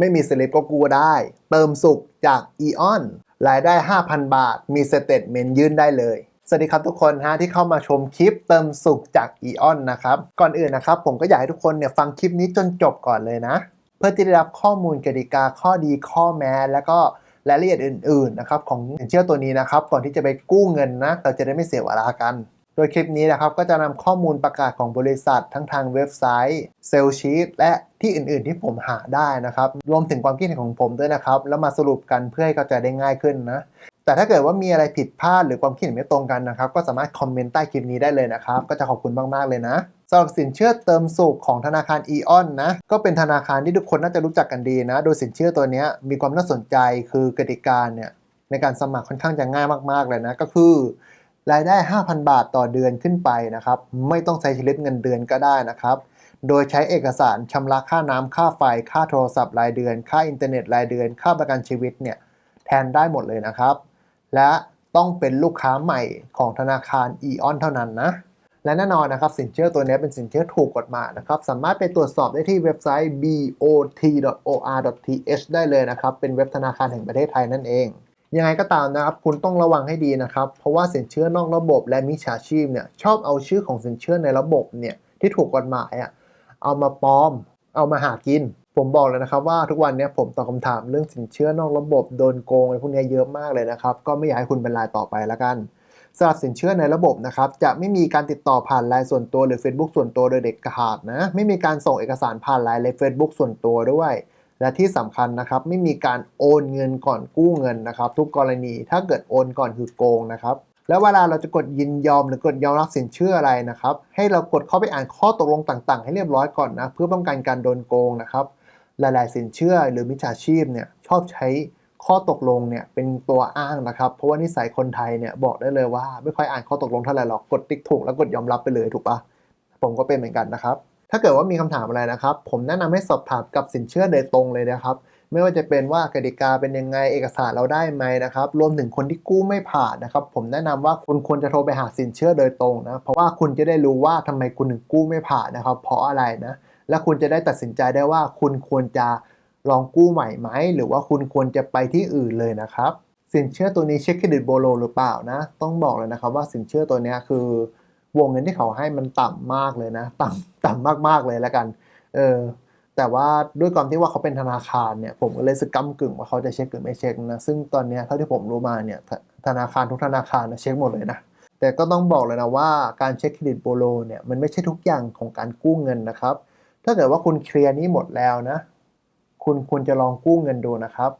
ไม่มีสลิปก็กู้ได้ เติมสุขจากอีออนรายได้ 5,000 บาท มีสเตทเมนต์ยื่นได้เลยสวัสดีครับทุกคนฮะที่เข้ามาชมคลิปเติมสุขจากอีออนนะครับ ก่อนอื่นนะครับ ผมก็อยากให้ทุกคนเนี่ยฟังคลิปนี้จนจบก่อนเลยนะ เพื่อที่ได้รับข้อมูลกติกาข้อดีข้อแม้ แล้วก็รายละเอียดอื่น ๆ นะครับ ของสินเชื่อตัวนี้นะครับ ก่อนที่จะไปกู้เงินนะ เราจะได้ไม่เสียเวลากัน ดยคลิปนี้นะครับก็จะนำข้อมูลประกาศของบริษัททั้งทางเว็บไซต์เซลชีตและที่อื่นๆที่ผมหาได้นะครับ รวมถึงความคิดเห็นของผมด้วยนะครับ แล้วมาสรุปกันเพื่อให้เข้าใจได้ง่ายขึ้นนะ แต่ถ้าเกิดว่ามีอะไรผิดพลาดหรือความคิดเห็นไม่ตรงกันนะครับ ก็สามารถคอมเมนต์ใต้คลิปนี้ได้เลยนะครับ ก็จะขอบคุณมากๆเลยนะสำหรับสินเชื่อเติมสุขของธนาคารอีออนนะ ก็เป็นธนาคารที่ทุกคนน่าจะรู้จักกันดีนะ โดยสินเชื่อตัวนี้มีความน่าสนใจคือกติกาเนี่ยในการสมัครค่อนข้างจะง่ายมากๆเลยนะ ก็คือ รายได้ 5,000 บาทต่อเดือนขึ้นไปนะครับ ไม่ต้องใช้ชีวิตเงินเดือนก็ได้นะครับ โดยใช้เอกสารชำระค่าน้ำค่าไฟ ค่าโทรศัพท์รายเดือน ค่าอินเทอร์เน็ตรายเดือน ค่าประกันชีวิตเนี่ยแทนได้หมดเลยนะครับ และต้องเป็นลูกค้าใหม่ของธนาคาร e ออนเท่านั้นนะและแน่นอนนะครับสินเชื่อตัวนี้เป็นสินเชื่อถูกกฎหมายนะครับสามารถไปตรวจสอบได้ที่เว็บไซต์ bot.or.th ได้เลยนะครับ เป็นเว็บธนาคารแห่งประเทศไทยนั่นเอง ยังไงก็ตามนะครับ คุณต้องระวังให้ดีนะครับ เพราะว่าสินเชื่อนอกระบบและมิจฉาชีพเนี่ยชอบเอาชื่อของสินเชื่อในระบบเนี่ยที่ถูกกฎหมายอะเอามาปลอม เอามาหากิน ผมบอกเลยนะครับว่าทุกวันนี้ผมตอบคำถามเรื่องสินเชื่อนอกระบบโดนโกงอะไรพวกนี้เยอะมากเลยนะครับ ก็ไม่อยากให้คุณเป็นรายต่อไปละกันสำหรับสินเชื่อในระบบนะครับ จะไม่มีการติดต่อผ่านไลน์ส่วนตัวหรือ Facebook ส่วนตัวโดยเด็ดขาดนะ ไม่มีการส่งเอกสารผ่านไลน์หรือ Facebook ส่วนตัวด้วย และที่สำคัญนะครับไม่มีการโอนเงินก่อนกู้เงินนะครับ ทุกกรณีถ้าเกิดโอนก่อนคือโกงนะครับแล้วเวลาเราจะกดยินยอมหรือกดยอมรับสินเชื่ออะไรนะครับ ให้เรากดเข้าไปอ่านข้อตกลงต่างๆ ให้เรียบร้อยก่อนนะเพื่อป้องกันการโดนโกงนะครับหลายๆสินเชื่อหรือมิจฉาชีพเนี่ยชอบใช้ข้อตกลงเนี่ยเป็นตัวอ้างนะครับ เพราะว่านิสัยคนไทยเนี่ยบอกได้เลยว่า ไม่ค่อยอ่านข้อตกลงเท่าไหร่หรอกกดติ๊กถูกแล้วกดยอมรับไปเลยถูกปะผมก็เป็นเหมือนกันนะครับ ถ้าเกิดว่ามีคำถามอะไรนะครับ ผมแนะนำให้สอบถามกับสินเชื่อโดยตรงเลยนะครับ ไม่ว่าจะเป็นว่ากติกาเป็นยังไงเอกสารเราได้ไหมนะครับ รวมถึงคนที่กู้ไม่ผ่านนะครับ ผมแนะนำว่าคุณควรจะโทรไปหาสินเชื่อโดยตรงนะ เพราะว่าคุณจะได้รู้ว่าทำไมคุณถึงกู้ไม่ผ่านนะครับ เพราะอะไรนะ และคุณจะได้ตัดสินใจได้ว่าคุณควรจะลองกู้ใหม่ไหม หรือว่าคุณควรจะไปที่อื่นเลยนะครับ สินเชื่อตัวนี้เช็คเครดิตโบโลหรือเปล่านะ ต้องบอกเลยนะครับว่าสินเชื่อตัวนี้คือ วงเงินที่เขาให้มันต่ำมากเลยนะ ต่ำต่ำมากๆเลยแล้วกัน เออ แต่ว่าด้วยความที่ว่าเขาเป็นธนาคารเนี่ย ผมก็เลยสึกก้ากึ่งว่าเขาจะเช็คหรือไม่เช็คนะ ซึ่งตอนนี้เท่าที่ผมรู้มาเนี่ย ธนาคารทุกธนาคารนะเช็คหมดเลยนะ แต่ก็ต้องบอกเลยนะว่าการเช็คเครดิตโบโลเนี่ยมันไม่ใช่ทุกอย่างของการกู้เงินนะครับ ถ้าเกิดว่าคุณเคลียร์นี้หมดแล้วนะ คุณควรจะลองกู้เงินดูนะครับ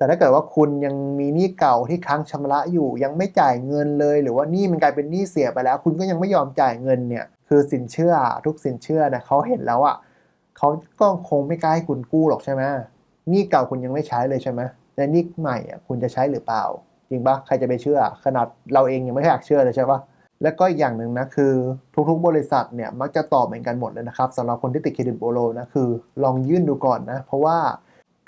แต่ถ้าเกิดว่าคุณยังมีหนี้เก่าที่ค้างชำระอยู่ ยังไม่จ่ายเงินเลย หรือว่าหนี้มันกลายเป็นหนี้เสียไปแล้ว คุณก็ยังไม่ยอมจ่ายเงินเนี่ยคือสินเชื่อทุกสินเชื่อนะเขาเห็นแล้วอะเขาก็คงไม่กล้าให้คุณกู้หรอกใช่ไหมหนี้เก่าคุณยังไม่ใช้เลยใช่ไหมแต่หนี้ใหม่อะคุณจะใช้หรือเปล่าจริงปะใครจะไปเชื่อ ขนาดเราเองยังไม่อยากเชื่อเลยใช่ปะแล้วก็อีกอย่างหนึ่งนะคือทุกๆ บริษัทเนี่ยมักจะตอบเหมือนกันหมดเลยนะครับสำหรับคนที่ติดเครดิตโบโลนะคือ ลองยื่นดูก่อนนะเพราะว่า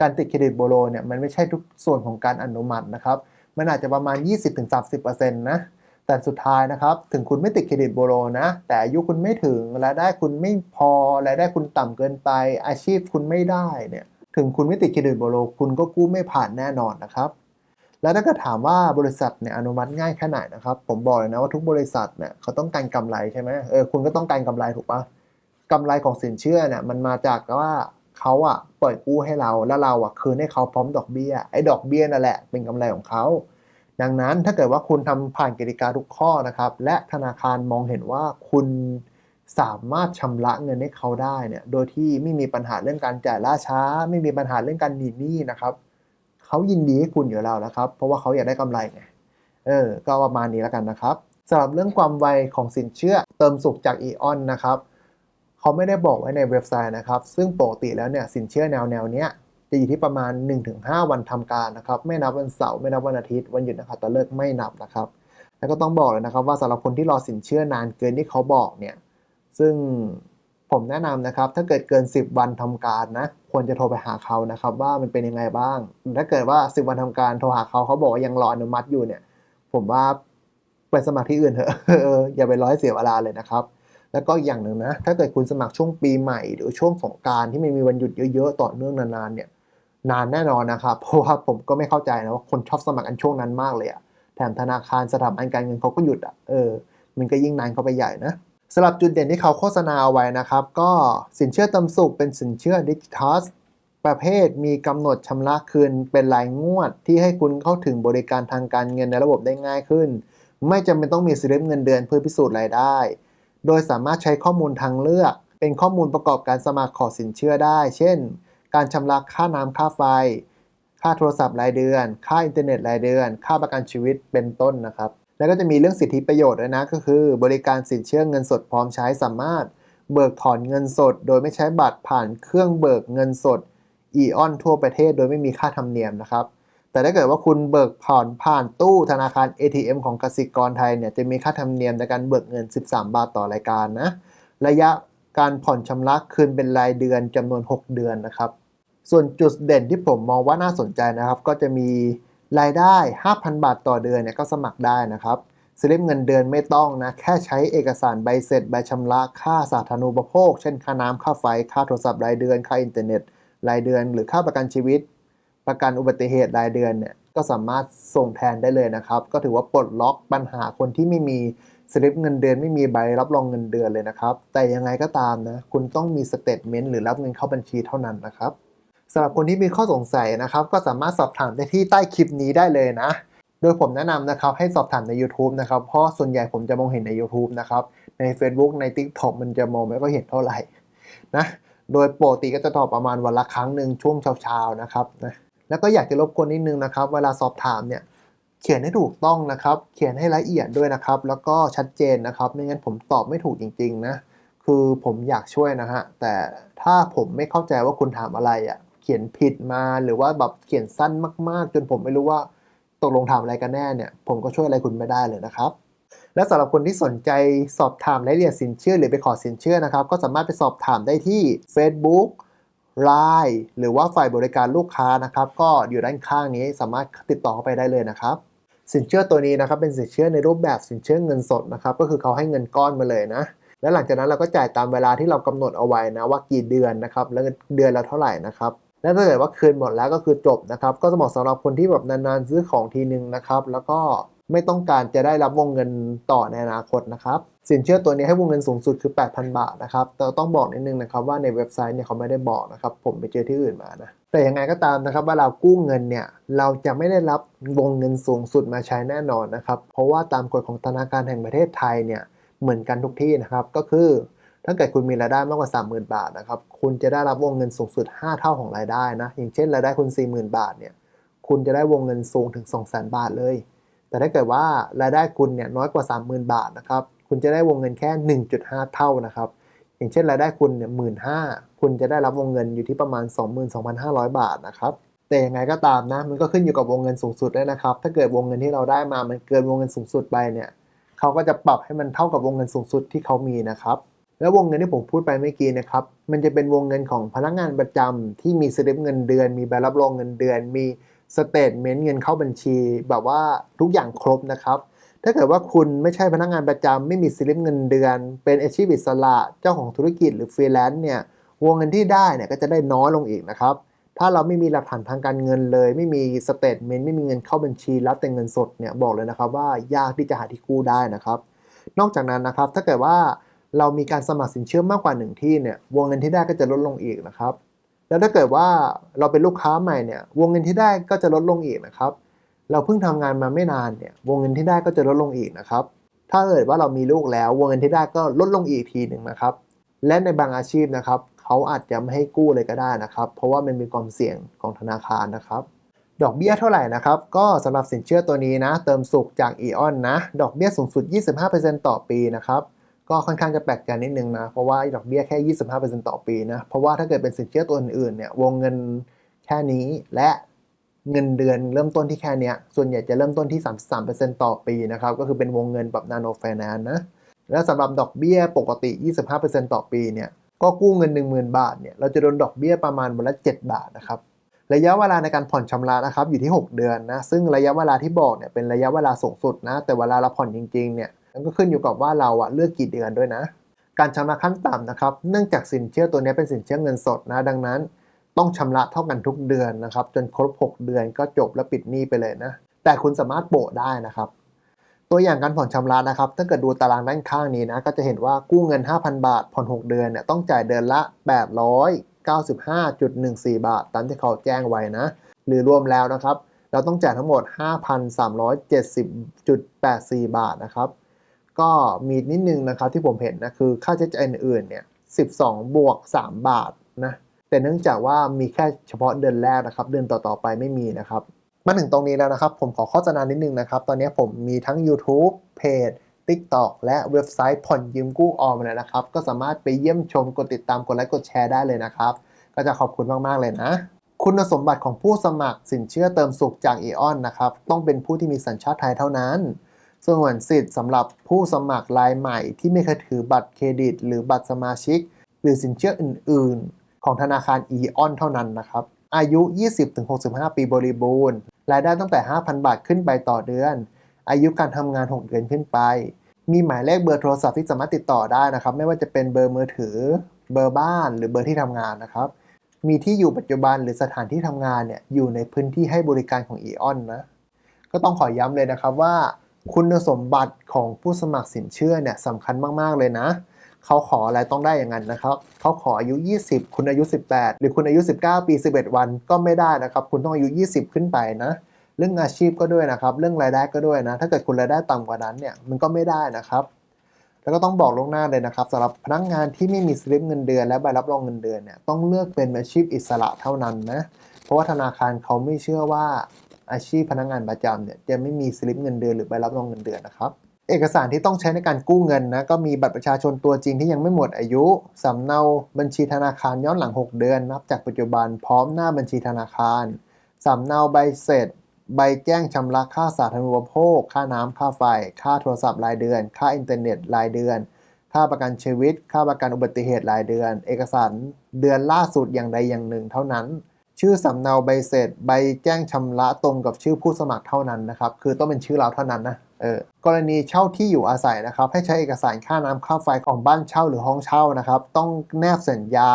การติดเครดิตโบโลเนี่ยมันไม่ใช่ทุกส่วนของการอนุมัตินะครับ มันอาจจะประมาณ 20-30%นะ แต่สุดท้ายนะครับ ถึงคุณไม่ติดเครดิตโบโลนะ แต่อายุคุณไม่ถึงรายได้คุณไม่พอรายได้คุณต่ำเกินไป อาชีพคุณไม่ได้เนี่ย ถึงคุณไม่ติดเครดิตโบโลคุณก็กู้ไม่ผ่านแน่นอนนะครับ แล้วถ้าเกิดถามว่าบริษัทเนี่ยอนุมัติง่ายแค่ไหนนะครับ ผมบอกเลยนะว่าทุกบริษัทเนี่ยเขาต้องการกำไรใช่ไหมเออคุณก็ต้องการกำไรถูกปะกำไรของสินเชื่อเนี่ยมันมาจากว่า เขาอะปล่อยกู้ให้เราแล้วเราอะคืนให้เขาพร้อมดอกเบี้ยไอ้ดอกเบี้ยนั่นแหละเป็นกำไรของเขาดังนั้นถ้าเกิดว่าคุณทำผ่านกติกาทุกข้อนะครับ และธนาคารมองเห็นว่าคุณสามารถชำระเงินให้เขาได้เนี่ยโดยที่ไม่มีปัญหาเรื่องการจ่ายล่าช้า ไม่มีปัญหาเรื่องการหนีหนี้นะครับเขายินดีให้คุณอยู่แล้วนะครับ เพราะว่าเขาอยากได้กำไรไงเออก็ประมาณนี้แล้วกันนะครับสำหรับเรื่องความไวของสินเชื่อเติมสุขจากอีออนนะครับ เขาไม่ได้บอกไว้ในเว็บไซต์นะครับ ซึ่งปกติแล้วเนี่ยสินเชื่อแนวแนวเนี้ยจะอยู่ที่ประมาณ 1-5 วันทำการนะครับ ไม่นับวันเสาร์ไม่นับวันอาทิตย์วันหยุดนะครับตะเลิกไม่นับนะครับ แล้วก็ต้องบอกเลยนะครับว่าสำหรับคนที่รอสินเชื่อนานเกินที่เขาบอกเนี่ยซึ่งผมแนะนำนะครับ ถ้าเกิดเกิน 10 วันทำการนะ ควรจะโทรไปหาเขานะครับว่ามันเป็นยังไงบ้าง ถ้าเกิดว่า 10 วันทำการโทรหาเขาเขาบอกว่ายังรออนุมัติอยู่เนี่ย ผมว่าไปสมัครที่อื่นเถอะอย่าไปร้อยเสียเวลาเลยนะครับ แล้วก็อย่างหนึ่งนะ ถ้าเกิดคุณสมัครช่วงปีใหม่ หรือช่วงสงการที่ไม่มีวันหยุดเยอะๆ ต่อเนื่องนานๆเนี่ยนานแน่นอนนะครับ เพราะว่าผมก็ไม่เข้าใจนะว่าคนชอบสมัครกันช่วงนั้นมากเลยอะแถมธนาคารสถาบันการเงินเขาก็หยุดอะเออ มันก็ยิ่งนานเข้าไปใหญ่นะสำหรับจุดเด่นที่เขาโฆษณาเอาไว้นะครับ ก็สินเชื่อติมสุขเป็นสินเชื่อดิจิทัลประเภทมีกำหนดชำระคืนเป็นรายงวด ที่ให้คุณเข้าถึงบริการทางการเงินในระบบได้ง่ายขึ้น ไม่จำเป็นต้องมีสลิปเงินเดือนเพื่อพิสูจน์รายได้ โดยสามารถใช้ข้อมูลทางเลือก เป็นข้อมูลประกอบการสมัครขอสินเชื่อได้ เช่น การชำระค่าน้ำค่าไฟ ค่าโทรศัพท์รายเดือน ค่าอินเทอร์เน็ตรายเดือน ค่าประกันชีวิตเป็นต้นนะครับ แล้วก็จะมีเรื่องสิทธิประโยชน์ด้วยนะ ก็คือ บริการสินเชื่อเงินสดพร้อมใช้สามารถ เบิกถอนเงินสด โดยไม่ใช้บัตรผ่านเครื่องเบิกเงินสดอีออนทั่วประเทศ โดยไม่มีค่าธรรมเนียมนะครับ แต่ถ้าเกิดว่าคุณเบิกผ่อนผ่านตู้ธนาคาร ATM ของกสิกรไทยเนี่ยจะมีค่าธรรมเนียมในการเบิกเงิน 13 บาทต่อรายการนะ ระยะการผ่อนชำระคืนเป็นรายเดือนจำนวน 6 เดือนนะครับ ส่วนจุดเด่นที่ผมมองว่าน่าสนใจนะครับ ก็จะมีรายได้ 5,000 บาทต่อเดือนเนี่ยก็สมัครได้นะครับสลิปเงินเดือนไม่ต้องนะ แค่ใช้เอกสารใบเสร็จใบชำระค่าสาธารณูปโภค เช่นค่าน้ำค่าไฟ ค่าโทรศัพท์รายเดือน ค่าอินเทอร์เน็ต รายเดือน หรือค่าประกันชีวิต ประกันอุบัติเหตุรายเดือนเนี่ยก็สามารถส่งแทนได้เลยนะครับ ก็ถือว่าปลดล็อกปัญหาคนที่ไม่มีสลิปเงินเดือนไม่มีใบรับรองเงินเดือนเลยนะครับ แต่ยังไงก็ตามนะ คุณต้องมีสเตทเมนต์หรือรับเงินเข้าบัญชีเท่านั้นนะครับสำหรับคนที่มีข้อสงสัยนะครับ ก็สามารถสอบถามได้ที่ใต้คลิปนี้ได้เลยนะ โดยผมแนะนำนะครับให้สอบถามใน YouTube นะครับ เพราะส่วนใหญ่ผมจะมองเห็นใน YouTube นะครับ ใน Facebook ใน TikTok มันจะมองไม่ก็เห็นเท่าไหร่นะ โดยปกติก็จะตอบประมาณวันละครั้งหนึ่งช่วงเช้าๆนะครับนะ แล้วก็อยากจะรบกวนนิดนึงนะครับ เวลาสอบถามเนี่ยเขียนให้ถูกต้องนะครับ เขียนให้ละเอียดด้วยนะครับ แล้วก็ชัดเจนนะครับ ไม่งั้นผมตอบไม่ถูกจริง ๆ นะ คือผมอยากช่วยนะฮะ แต่ถ้าผมไม่เข้าใจว่าคุณถามอะไรอะ่ะ เขียนผิดมาหรือว่าแบบเขียนสั้นมากๆ จนผมไม่รู้ว่าตกลงถามอะไรกันแน่เนี่ย ผมก็ช่วยอะไรคุณไม่ได้เลยนะครับ และสำหรับคนที่สนใจสอบถามรายละเอียดสินเชื่อหรือไปขอสินเชื่อนะครับ ก็สามารถไปสอบถามได้ที่ Facebook Line หรือว่าฝ่ายบริการลูกค้านะครับ ก็อยู่ด้านข้างนี้สามารถติดต่อเข้าไปได้เลยนะครับ สินเชื่อตัวนี้นะครับเป็นสินเชื่อในรูปแบบสินเชื่อเงินสดนะครับ ก็คือเขาให้เงินก้อนมาเลยนะและหลังจากนั้นเราก็จ่ายตามเวลาที่เรากำหนดเอาไว้นะว่ากี่เดือนนะครับแล้วเดือนละเท่าไหร่นะครับและถ้าเกิดว่าคืนหมดแล้วก็คือจบนะครับ ก็จะเหมาะสำหรับคนที่แบบนานๆซื้อของทีนึงนะครับ แล้วก็ ไม่ต้องการจะได้รับวงเงินต่อในอนาคตนะครับ สินเชื่อตัวนี้ให้วงเงินสูงสุดคือ 8,000 บาทนะครับ แต่ต้องบอกนิดนึงนะครับว่าในเว็บไซต์เนี่ยเขาไม่ได้บอกนะครับ ผมไปเจอที่อื่นมานะ แต่ยังไงก็ตามนะครับว่าเรากู้เงินเนี่ยเราจะไม่ได้รับวงเงินสูงสุดมาใช้แน่นอนนะครับ เพราะว่าตามกฎของธนาคารแห่งประเทศไทยเนี่ยเหมือนกันทุกที่นะครับ ก็คือถ้าเกิดคุณมีรายได้มากกว่า 30,000 บาทนะครับ คุณจะได้รับวงเงินสูงสุด 5 เท่าของรายได้นะ อย่างเช่นรายได้คุณ 40,000 บาทเนี่ย คุณจะได้วงเงินสูงถึง 200,000 บาทเลย แต่ถ้าเกิดว่ารายได้คุณเนี่ยน้อยกว่า 30,000 บาทนะครับคุณจะได้วงเงินแค่ 1.5 เท่านะครับ อย่างเช่นรายได้คุณเนี่ยหมื่นห้าคุณจะได้รับวงเงินอยู่ที่ประมาณ 22,500 บาทนะครับแต่ยังไงก็ตามนะมันก็ขึ้นอยู่กับวงเงินสูงสุดด้วยนะครับ ถ้าเกิดวงเงินที่เราได้มามันเกินวงเงินสูงสุดไปเนี่ยเขาก็จะปรับให้มันเท่ากับวงเงินสูงสุดที่เขามีนะครับแล้ววงเงินที่ผมพูดไปเมื่อกี้นะครับ มันจะเป็นวงเงินของพนักงานประจำที่มีสลิปเงินเดือน มีใบรับรองเงินเดือน มี สเตทเมนต์เงินเข้าบัญชี แบบว่าทุกอย่างครบนะครับ ถ้าเกิดว่าคุณไม่ใช่พนักงานประจำไม่มีสลิปเงินเดือน เป็นอาชีพอิสระเจ้าของธุรกิจหรือฟรีแลนซ์เนี่ยวงเงินที่ได้เนี่ยก็จะได้น้อยลงอีกนะครับ ถ้าเราไม่มีหลักฐานทางการเงินเลย ไม่มีสเตทเมนต์ไม่มีเงินเข้าบัญชีรับแต่เงินสดเนี่ยบอกเลยนะครับว่ายากที่จะหาที่กู้ได้นะครับ นอกจากนั้นนะครับถ้าเกิดว่าเรามีการสมัครสินเชื่อมากกว่าหนึ่งที่เนี่ยวงเงินที่ได้ก็จะลดลงอีกนะครับ แล้วถ้าเกิดว่าเราเป็นลูกค้าใหม่เนี่ยวงเงินที่ได้ก็จะลดลงอีกนะครับ เราเพิ่งทำงานมาไม่นานเนี่ยวงเงินที่ได้ก็จะลดลงอีกนะครับ ถ้าเกิดว่าเรามีลูกแล้ว วงเงินที่ได้ก็ลดลงอีกทีหนึ่งนะครับ และในบางอาชีพนะครับเขาอาจจะไม่ให้กู้เลยก็ได้นะครับ เพราะว่ามันมีความเสี่ยงของธนาคารนะครับดอกเบี้ยเท่าไหร่นะครับ ก็สำหรับสินเชื่อตัวนี้นะ เติมสุขจากอีออนนะ ดอกเบี้ยสูงสุด 25%ต่อปีนะครับ ก็ค่อนข้างจะแปลกใจนิดนึงนะ เพราะว่าดอกเบี้ยแค่ 25%ต่อปีนะ เพราะว่าถ้าเกิดเป็นสินเชื่อตัวอื่นๆเนี่ยวงเงินแค่นี้และเงินเดือนเริ่มต้นที่แค่นี้ส่วนใหญ่จะเริ่มต้นที่ 33%ต่อปีนะครับ ก็คือเป็นวงเงินแบบนาโนไฟแนนซ์นะ และสำหรับดอกเบี้ยปกติ 25%ต่อปีเนี่ย ก็กู้เงิน 10,000 บาทเนี่ย เราจะโดนดอกเบี้ยประมาณวันละ 7 บาทนะครับ ระยะเวลาในการผ่อนชำระนะครับอยู่ที่ 6 เดือนนะ ซึ่งระยะเวลาที่บอกเนี่ยเป็นระยะเวลาสูงสุดนะ แต่เวลาเราผ่อนจริงๆเนี่ย มันก็ขึ้นอยู่กับว่าเราอะเลือกกี่เดือนด้วยนะ การชำระขั้นต่ำนะครับ เนื่องจากสินเชื่อตัวนี้เป็นสินเชื่อเงินสดนะ ดังนั้น ต้องชำระเท่ากันทุกเดือนนะครับ จนครบ 6 เดือนก็จบและปิดหนี้ไปเลยนะ แต่คุณสามารถโปะได้นะครับ ตัวอย่างการผ่อนชำระนะครับ ถ้าเกิดดูตารางด้านข้างนี้นะ ก็จะเห็นว่ากู้เงิน 5,000 บาท ผ่อน 6 เดือนเนี่ยต้องจ่ายเดือนละ 895.14 บาท ตามที่เขาแจ้งไว้นะ หรือรวมแล้วนะครับ เราต้องจ่ายทั้งหมด 5,370.84 บาทนะครับ ก็มีนิดนึงนะครับที่ผมเห็นนะคือค่าใช้จ่ายอื่นๆเนี่ย12 บวก 3 บาทนะแต่เนื่องจากว่ามีแค่เฉพาะเดือนแรกนะครับ เดือนต่อๆไปไม่มีนะครับมาถึงตรงนี้แล้วนะครับ ผมขอโฆษณานิดนึงนะครับ ตอนนี้ผมมีทั้ง YouTube เพจ TikTok และเว็บไซต์ผ่อนยืมกู้ออมแล้วนะครับ ก็สามารถไปเยี่ยมชมกดติดตามกดไลค์กดแชร์ได้เลยนะครับ ก็จะขอบคุณมาก ๆ เลยนะ คุณสมบัติของผู้สมัครสินเชื่อเติมสุขจากเอออนนะครับ ต้องเป็นผู้ที่มีสัญชาติไทยเท่านั้น ส่วนสิทธิ์สำหรับผู้สมัครรายใหม่ที่ไม่เคยถือบัตรเครดิต หรือบัตรสมาชิก หรือสินเชื่ออื่น ๆ ของธนาคารอีออนเท่านั้นนะครับ อายุ 20-65 ปีบริบูรณ์ รายได้ตั้งแต่ 5,000 บาทขึ้นไปต่อเดือน อายุการทำงาน 6 เดือนขึ้นไป มีหมายเลขเบอร์โทรศัพท์ที่สามารถติดต่อได้นะครับ ไม่ว่าจะเป็นเบอร์มือถือ เบอร์บ้าน หรือเบอร์ที่ทำงานนะครับ มีที่อยู่ปัจจุบันหรือสถานที่ทำงานเนี่ยอยู่ในพื้นที่ให้บริการของอีออนนะ ก็ต้องขอย้ำเลยนะครับว่า คุณสมบัติของผู้สมัครสินเชื่อเนี่ยสำคัญมากๆเลยนะ เขาขออะไรต้องได้อย่างนั้นนะครับ เขาขออายุ 20 คุณอายุ 18 หรือคุณอายุ 19 ปี 11 วันก็ไม่ได้นะครับ คุณต้องอายุ 20 ขึ้นไปนะ เรื่องอาชีพก็ด้วยนะครับ เรื่องรายได้ก็ด้วยนะ ถ้าเกิดคุณรายได้ต่ำกว่านั้นเนี่ยมันก็ไม่ได้นะครับแล้วก็ต้องบอกล่วงหน้าเลยนะครับสำหรับพนักงานที่ไม่มีสลิปเงินเดือนและใบรับรองเงินเดือนเนี่ยต้องเลือกเป็นอาชีพอิสระเท่านั้นนะเพราะว่าธนาคารเขาไม่เชื่อว่า อาชีพพนักงานประจำเนี่ยจะไม่มีสลิปเงินเดือนหรือใบรับรองเงินเดือนนะครับ เอกสารที่ต้องใช้ในการกู้เงินนะก็มีบัตรประชาชนตัวจริงที่ยังไม่หมดอายุสำเนาบัญชีธนาคารย้อนหลัง 6 เดือนนับจากปัจจุบันพร้อมหน้าบัญชีธนาคารสำเนาใบเสร็จ ใบแจ้งชำระค่าสาธารณูปโภค ค่าน้ำค่าไฟ ค่าโทรศัพท์รายเดือน ค่าอินเทอร์เน็ตรายเดือน ค่าประกันชีวิต ค่าประกันอุบัติเหตุรายเดือน เอกสารเดือนล่าสุดอย่างใดอย่างหนึ่งเท่านั้น ชื่อสำเนาใบเสร็จ ใบแจ้งชำระตรงกับชื่อผู้สมัครเท่านั้นนะครับ คือต้องเป็นชื่อเราเท่านั้นนะเออกรณีเช่าที่อยู่อาศัยนะครับ ให้ใช้เอกสารค่าน้ำค่าไฟของบ้านเช่าหรือห้องเช่านะครับ ต้องแนบสัญญา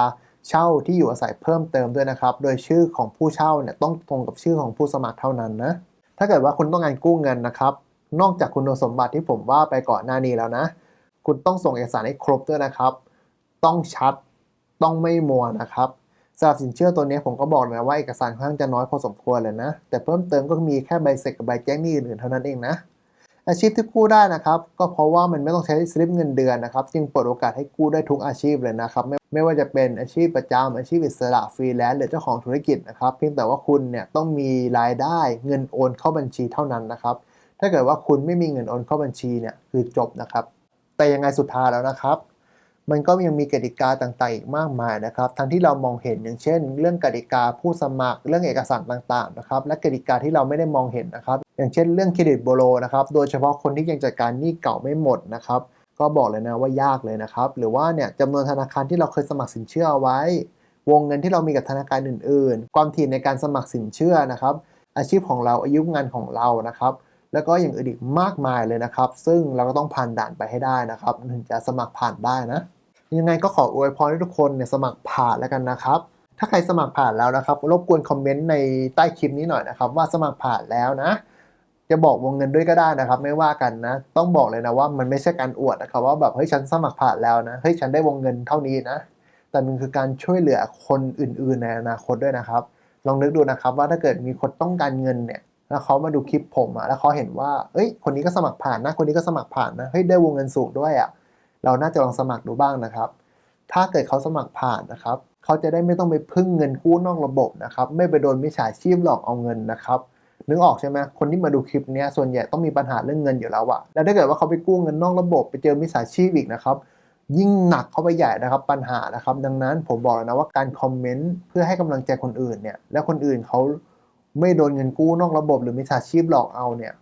เช่าที่อยู่อาศัยเพิ่มเติมด้วยนะครับ โดยชื่อของผู้เช่าเนี่ยต้องตรงกับชื่อของผู้สมัครเท่านั้นนะ ถ้าเกิดว่าคุณต้องการกู้เงินนะครับ นอกจากคุณสมบัติที่ผมว่าไปก่อนหน้านี้แล้วนะ คุณต้องส่งเอกสารให้ครบด้วยนะครับ ต้องชัด ต้องไม่มัวนะครับ สำหรับสินเชื่อตัวนี้ผมก็บอกเลยนะว่าเอกสารค่อนข้างจะน้อยพอสมควรเลยนะ แต่เพิ่มเติมก็มีแค่ใบเสร็จกับใบแจ้งหนี้อื่นๆเท่านั้นเองนะ อาชีพที่กู้ได้นะครับ ก็เพราะว่ามันไม่ต้องใช้สลิปเงินเดือนนะครับ จึงเปิดโอกาสให้กู้ได้ทุกอาชีพเลยนะครับ ไม่ไม่ว่าจะเป็นอาชีพประจำอาชีพอิสระฟรีแลนซ์หรือเจ้าของธุรกิจนะครับ เพียงแต่ว่าคุณเนี่ยต้องมีรายได้เงินโอนเข้าบัญชีเท่านั้นนะครับ ถ้าเกิดว่าคุณไม่มีเงินโอนเข้าบัญชีเนี่ยคือจบนะครับ แต่ยังไงสุดท้ายแล้วนะครับ มันก็ยังมีกติกาต่างๆอีกมากมายนะครับทั้งที่เรามองเห็นอย่างเช่น เรื่องกติกาผู้สมัคร เรื่องเอกสารต่างๆนะครับและกติกาที่เราไม่ได้มองเห็นนะครับอย่างเช่น เรื่องเครดิตโบโลนะครับโดยเฉพาะคนที่ยังจัดการหนี้เก่าไม่หมดนะครับก็บอกเลยนะว่ายากเลยนะครับหรือว่าเนี่ยจำนวนธนาคารที่เราเคยสมัครสินเชื่อเอาไว้ วงเงินที่เรามีกับธนาคารอื่น ๆ ความถี่ในการสมัครสินเชื่อนะครับอาชีพของเราอายุงานของเรานะครับแล้วก็อย่างอื่นอีกมากมายเลยนะครับ ซึ่งเราก็ต้องผ่านด่านไปให้ได้นะครับถึงจะสมัครผ่านได้นะ ยังไงก็ขออวยพรให้ทุกคนเนี่ยสมัครผ่านแล้วกันนะครับ ถ้าใครสมัครผ่านแล้วนะครับ รบกวนคอมเมนต์ในใต้คลิปนี้หน่อยนะครับว่าสมัครผ่านแล้วนะ จะบอกวงเงินด้วยก็ได้นะครับ ไม่ว่ากันนะ ต้องบอกเลยนะว่ามันไม่ใช่การอวดนะครับ ว่าแบบเฮ้ยฉันสมัครผ่านแล้วนะเฮ้ยฉันได้วงเงินเท่านี้นะ แต่มันคือการช่วยเหลือคนอื่น ๆ ในอนาคตด้วยนะครับ ลองนึกดูนะครับว่าถ้าเกิดมีคนต้องการเงินเนี่ยแล้วเขามาดูคลิปผมอะแล้วเขาเห็นว่า เอ้ย คนนี้ก็สมัครผ่านนะ คนนี้ก็สมัครผ่านนะ เฮ้ย ได้วงเงินสูงด้วยอะ เราน่าจะลองสมัครดูบ้างนะครับ ถ้าเกิดเขาสมัครผ่านนะครับเขาจะได้ไม่ต้องไปพึ่งเงินกู้นอกระบบนะครับไม่ไปโดนมิจฉาชีพหลอกเอาเงินนะครับนึกออกใช่ไหมคนที่มาดูคลิปนี้ส่วนใหญ่ต้องมีปัญหาเรื่องเงินอยู่แล้วอะแล้วถ้าเกิดว่าเขาไปกู้เงินนอกระบบ ไปเจอมิจฉาชีพอีกนะครับ ยิ่งหนักเข้าไปใหญ่นะครับปัญหานะครับ ดังนั้นผมบอกเลยนะว่าการคอมเมนต์เพื่อให้กำลังใจคนอื่นเนี่ย และคนอื่นเขาไม่โดนเงินกู้นอกระบบ หรือมิจฉาชีพหลอกเอาเนี่ย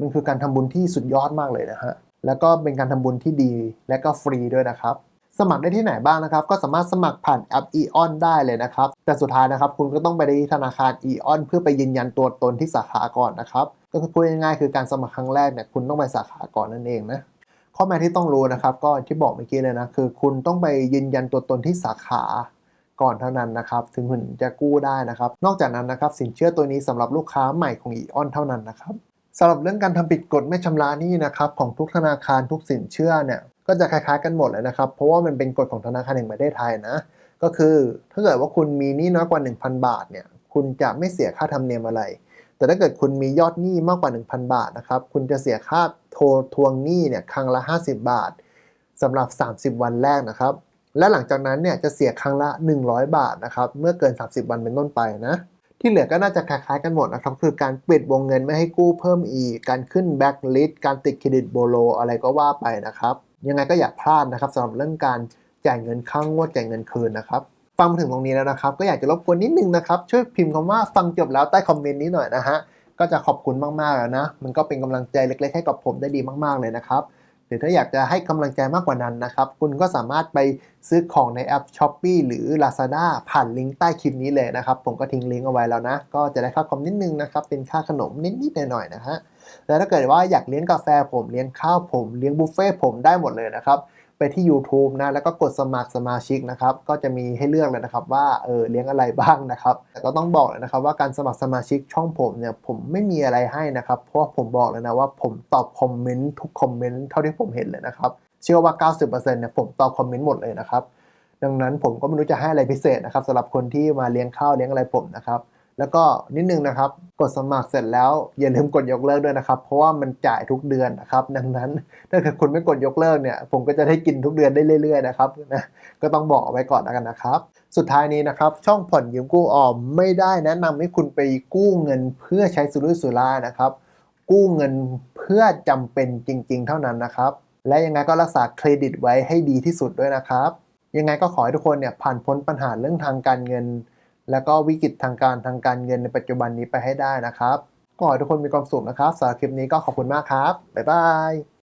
มันคือการทำบุญที่สุดยอดมากเลยนะฮะ แล้วก็เป็นการทำบุญที่ดี และก็ฟรีด้วยนะครับ สมัครได้ที่ไหนบ้างนะครับ ก็สามารถสมัครผ่านแอป EON ได้เลยนะครับ แต่สุดท้ายนะครับ คุณก็ต้องไปที่ธนาคาร EON เพื่อไปยืนยันตัวตนที่สาขาก่อนนะครับ ก็คือพูดง่ายๆคือการสมัครครั้งแรกเนี่ยคุณต้องไปสาขาก่อนนั่นเองนะข้อแม้ที่ต้องรู้นะครับ ก็ที่บอกเมื่อกี้เลยนะคือ คุณต้องไปยืนยันตัวตนที่สาขาก่อนเท่านั้นนะครับ ถึงคุณจะกู้ได้นะครับ นอกจากนั้นนะครับ สินเชื่อตัวนี้สำหรับลูกค้าใหม่ของอีออนเท่านั้นนะครับ สำหรับเรื่องการทำผิดกฎไม่ชำระหนี้นะครับของทุกธนาคารทุกสินเชื่อเนี่ยก็จะคล้ายๆกันหมดเลยนะครับ เพราะว่ามันเป็นกฎของธนาคารแห่งประเทศไทยนะ ก็คือถ้าเกิดว่าคุณมีหนี้น้อยกว่า 1,000 บาทเนี่ยคุณจะไม่เสียค่าธรรมเนียมอะไร แต่ถ้าเกิดคุณมียอดหนี้มากกว่า 1,000 บาทนะครับคุณจะเสียค่าโทรทวงหนี้เนี่ยครั้งละ 50 บาทสำหรับ 30 วันแรกนะครับและหลังจากนั้นเนี่ยจะเสียครั้งละ 100 บาทนะครับเมื่อเกิน 30 วันเป็นต้นไปนะ ที่เหลือก็น่าจะคล้ายๆกันหมดนะครับ คือการปิดวงเงินไม่ให้กู้เพิ่มอีก การขึ้นแบ็กลิสต์การติดเครดิตโบโลอะไรก็ว่าไปนะครับ ยังไงก็อย่าพลาดนะครับสำหรับเรื่องการจ่ายเงินเข้างวดจ่ายเงินคืนนะครับฟังมาถึงตรงนี้แล้วนะครับ ก็อยากจะรบกวนนิดนึงนะครับ ช่วยพิมพ์คำว่าฟังจบแล้วใต้คอมเมนต์นี้หน่อยนะฮะก็จะขอบคุณมากๆแล้วนะ มันก็เป็นกำลังใจเล็กๆให้กับผมได้ดีมากๆเลยนะครับ หรือถ้าอยากจะให้กำลังใจมากกว่านั้นนะครับ คุณก็สามารถไปซื้อของในแอป s h อ p e e หรือ Lazada ผ่านลิงก์ใต้คลิปนี้เลยนะครับ ผมก็ทิ้งลิงก์เอาไว้แล้วนะ ก็จะได้ค่าคอมนิดนึงนะครับ เป็นค่าขนมนิดๆหน่อยๆนะฮะแล้วถ้าเกิดว่าอยากเลี้ยงกาแฟผมเลี้ยงข้าวผมเลี้ยงบุฟเฟ่ผมได้หมดเลยนะครับ ไปที่ YouTube นะแล้วก็กดสมัครสมาชิกนะครับก็จะมีให้เลือกเลยนะครับว่าเออเลี้ยงอะไรบ้างนะครับแต่ก็ต้องบอกเลยนะครับว่าการสมัครสมาชิกช่องผมเนี่ยผมไม่มีอะไรให้นะครับเพราะผมบอกเลยนะว่าผมตอบคอมเมนต์ทุกคอมเมนต์เท่าที่ผมเห็นเลยนะครับเชื่อว่า 90%เนี่ยผมตอบคอมเมนต์หมดเลยนะครับดังนั้นผมก็ไม่รู้จะให้อะไรพิเศษนะครับสำหรับคนที่มาเลี้ยงข้าวเลี้ยงอะไรผมนะครับ แล้วก็นิดนึงนะครับ กดสมัครเสร็จแล้วอย่าลืมกดยกเลิกด้วยนะครับ เพราะว่ามันจ่ายทุกเดือนนะครับ ดังนั้นถ้าเกิดคุณไม่กดยกเลิกเนี่ย ผมก็จะได้กินทุกเดือนได้เรื่อยๆนะครับนะก็ต้องบอกไว้ก่อนแล้วกันนะครับ สุดท้ายนี้นะครับ ช่องผ่อนยืมกู้ออมไม่ได้แนะนำให้คุณไปกู้เงินเพื่อใช้สุรุ่ยสุร่ายนะครับ กู้เงินเพื่อจำเป็นจริง ๆ เท่านั้นนะครับ และยังไงก็รักษาเครดิตไว้ให้ดีที่สุดด้วยนะครับ ยังไงก็ขอให้ทุกคนเนี่ยผ่านพ้นปัญหาเรื่องทางการเงิน แล้วก็วิกฤตทางการทางการเงินในปัจจุบันนี้ไปให้ได้นะครับ ก็ขอให้ทุกคนมีความสุขนะครับสำหรับคลิปนี้ก็ขอบคุณมากครับ บ๊ายบาย